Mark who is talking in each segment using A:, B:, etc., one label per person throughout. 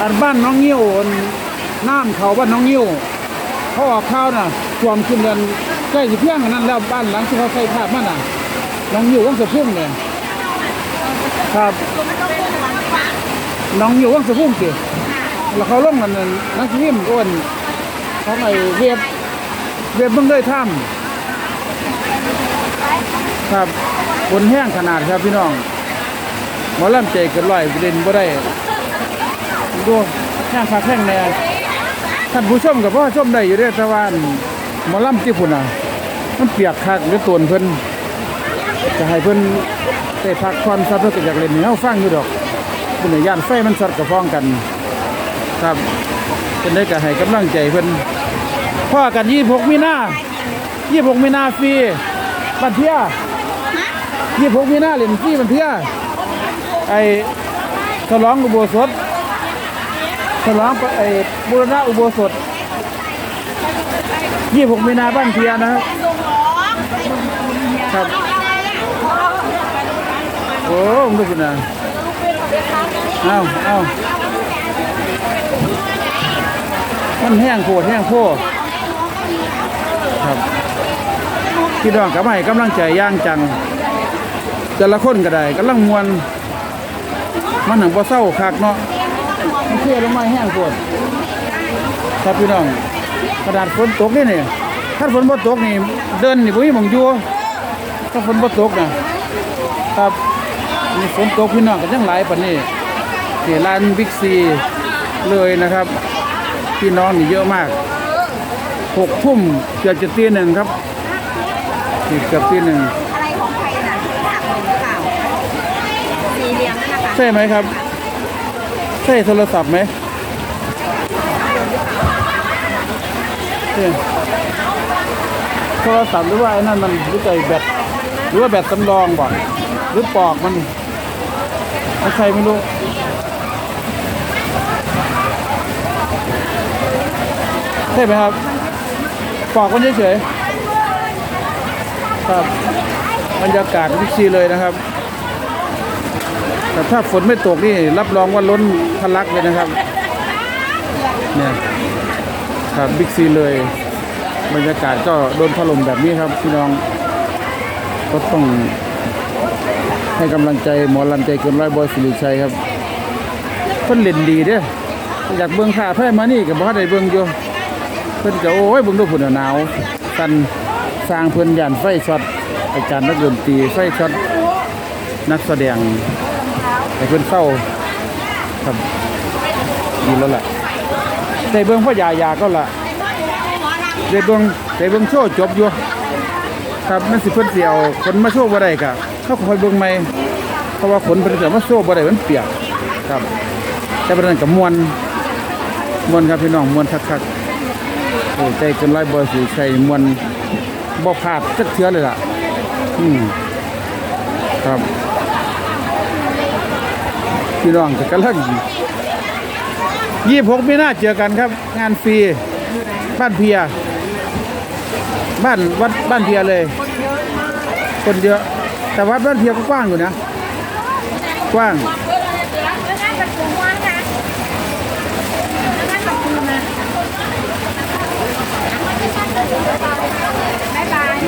A: อันบ้านน้องงิ้วอันน้ำเขาบ้านน้องงิ้วเขาออกข้าวน่ะท่วมขึ้นกันใกล้สิเพียงอันนั้นแล้วบ้านหลังที่เขาใส่ภาพมันน่ะน้องงิ้ววังสะพุ่งเนี่ยครับน้องงิ้ววังสะพุ่งสิแล้วเขาลงกันนั่นนักวิ่งอ้วนเขาไอเวียบเวียบเบิ่งเลยถ้ำครับฝนแห้งขนาดครับพี่น้องหมอลำใจเกินร้อยเล่นบ่ได้ ดูแห้งคักแห้งแน่ท่านผู้ชมกับพ่อชมได้อยู่เด้อแต่ว่าอั่นมอล่ำที่พุ่นน่ะ มันเปียกคักหรือตวนเพิ่นจะให้เพิ่นได้พักผ่อนซะเพิ่นก็อยากเล่นให้เฮาฟังอยู่ดอกเพิ่นย่านไฟมันสัดกับฟ้องกัน ครับเป็นได้ก็ให้กำลังใจเพิ่นพ่อกัน26มีนา26มีนาฟรีบันเทีย26มีนาเล่นฟรีบันเทียไอ้ฉลองอุโบสถ ฉลองไอ้บูรณะอุโบสถ26มีนาบ้านเพียนะครับครับโอ้มึงดูนะเอาเอามันแห้งโคตรแห้งโคตรครับพี่น้องกับให้กำลังใจย่างจังแต่ละคนก็ได้กำลังมวนมันหนังพอเศร้าคักเนาะ มันเชื่อลงมาแห้งโคตรครับพี่น้องกระดาษฝนตกนี่นี่ถ้าฝนบ่ตกนี่เดินนี่บ่มีหม่องอยู่ถ้าฝนบ่ตกนะครับนี่ฝนตกพี่น้องก็ยังหลายปานนี้ที่ร้านบิ๊กซีเลยนะครับ พี่น้องนี่เยอะมากหกทุ่มเกือบจะตีหนึ่งครับนี่เกือบตีหนึ่ง
B: อะไรของใครน่ะผักหรือเปล่าสีเหลืองนั่นนะคะ
A: ใช่ไหมครับ ใช่โทรศัพท์ไหมโทรศัพท์หรือว่าไอ้นั่นมันหรือใจแบตหรือว่าแบตสำรองบ่หรือปอกมันมใช่ไม่รู้ใช่ไหมครับ ปอกมันเฉยๆครับบรรยากาศพิกซีเลยนะครับ แต่ถ้าฝนไม่ตกนี่รับรองว่าล้นทะลักเลยนะครับเนี่ยครับบิ๊กซีเลย บรรยากาศก็โดนถล่มแบบนี้ครับพี่น้องก็ต้องให้กำลังใจหมอลำใจเกินร้อยบอยสิริชัยครับเพิ่นเล่นดีเด้ออยากเบิ่งข่าแพ้มานี่ก็บ่ทันได้เบิ่งอยู่เพิ่นก็โอ้ยเบิ่งดูพุ่นหนาวกันสร้างเพิ่นยานไฟช็อตอาจารย์นักดนตรีไฟช็อตนักแสดง ให้เพิ่นเศร้าครับดีแล้วล่ะแต่เบิ่งพ่อยายาก็ล่ะได้เบิ่งได้เบิ่งโชว์จบอยู่ครับมันสิเพิ่นเสิเอาคนมาโชว์บ่ได้ก็เขาคอยเบิ่งใหม่เพราะว่าคนเพิ่นจะมาโชว์บ่ได้มันเปียกครับ แต่ประเด็นก็ม่วนมวนครับพี่น้องมวนคักๆโอ้ใจเกินร้อยบ่สิใช้ม่วนบ่พลาดจักเทื่อเลยล่ะอืมครับ พี่น้องก็กำลังยี่หกมีนาเจอกันครับ งานฟรีบ้านเพีย บ้านวัดบ้านเพียเลย คนเยอะ แต่วัดบ้านเพียก็กว้างอยู่นะ กว้าง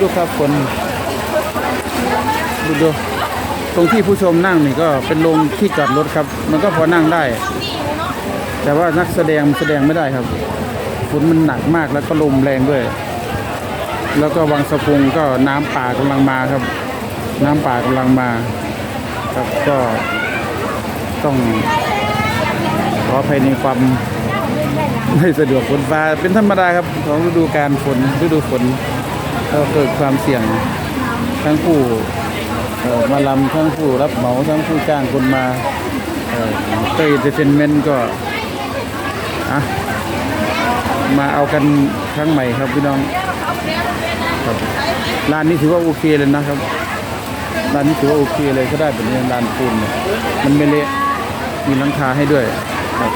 A: ดูครับคนดูดู ตรงที่ผู้ชมนั่งนี่ก็เป็นโรงที่จอดรถครับ มันก็พอนั่งได้ แต่ว่านักแสดงแสดงไม่ได้ครับฝนมันหนักมากแล้วก็ลมแรงด้วย แล้วก็วังสะพุงก็น้ำป่ากำลังมาครับ น้ำป่ากำลังมา ครับก็ต้องขอภัยในความไม่สะดวกฝนฟ้าเป็นธรรมดาครับของฤดูการฝนฤดูฝนก็เกิดความเสี่ยงทั้งผู้ มาลำทั้งผู้รับเหมาทั้งผู้จ้างคนมาเอ่อเตยเทนเมนก็อะมาเอากันครั้งใหม่ครับพี่น้องครับร้านนี้ถือว่าโอเคเลยนะครับร้านนี้ถือว่าโอเคเลยก็ได้เป็นร้านปูนมันไม่เละมีหลังคาให้ด้วยครับ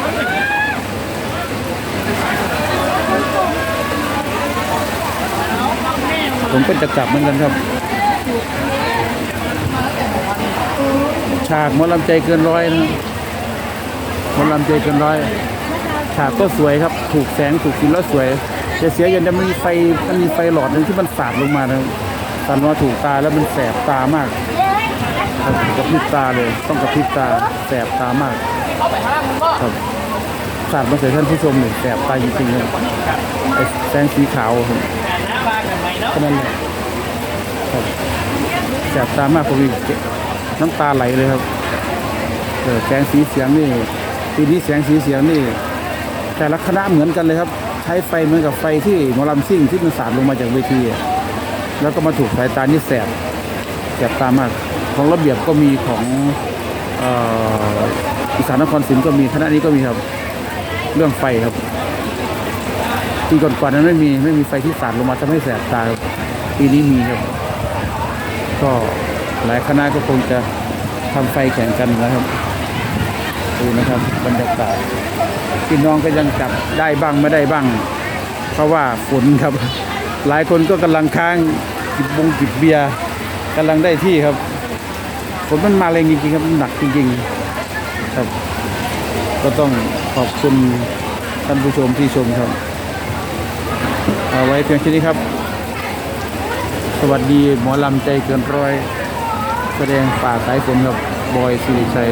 A: ผมก็จะกลับเหมือนกันครับากมอลำใจเกินร้อยนะมอลำใจเกินร้อย ฉากก็สวยครับ ถูกแสงถูกสีแล้วสวยจะเสียอย่างเดียวมันมีไฟมันมีไฟหลอดนึ่งที่มันสาดลงมานะสาดมาถูกตาแล้วมันแสบตามากกระพริบตาเลยต้องกระพริบตาแสบตามากครับสาดมาใส่ท่านผู้ชมเนี่ยแสบตาจริงๆเลยแสงสีขาวแค่นั้นแหละแสบตามากผมมี น้ำตาไหลเลยครับเออแสงสีเสียงนี่ปีนี้แสงสีเสียงนี่ แต่ละคณะเหมือนกันเลยครับ ใช้ไฟเหมือนกับไฟที่มอลำซิ่งที่มันสาดลงมาจากเวที แล้วก็มาถูกสายตานี่แสบแสบตามาก ของระเบียบก็มีของอีสานนครศรีก็มีคณะนี้ก็มีครับ เรื่องไฟครับปีก่อนๆนั้นไม่มีไม่มีไฟที่สาดลงมาทำให้แสบตาครับปีนี้มีครับ ก็ หลายคณะก็คงจะทำไฟแข่งกันนะครับดูนะครับบรรยากาศพี่น้องก็ยังจับได้บ้างไม่ได้บ้าง เพราะว่าฝนครับ หลายคนก็กำลังค้างจิบบงจิบเบียร์กำลังได้ที่ครับฝนมันมาแรงจริงๆครับหนักจริงๆครับ ก็ต้องขอบคุณท่านผู้ชมที่ชมครับ เอาไว้เพียงแค่นี้ครับ สวัสดีหมอลำใจเกินร้อย แสดงป่าสายฝนกับบอยสิริชัย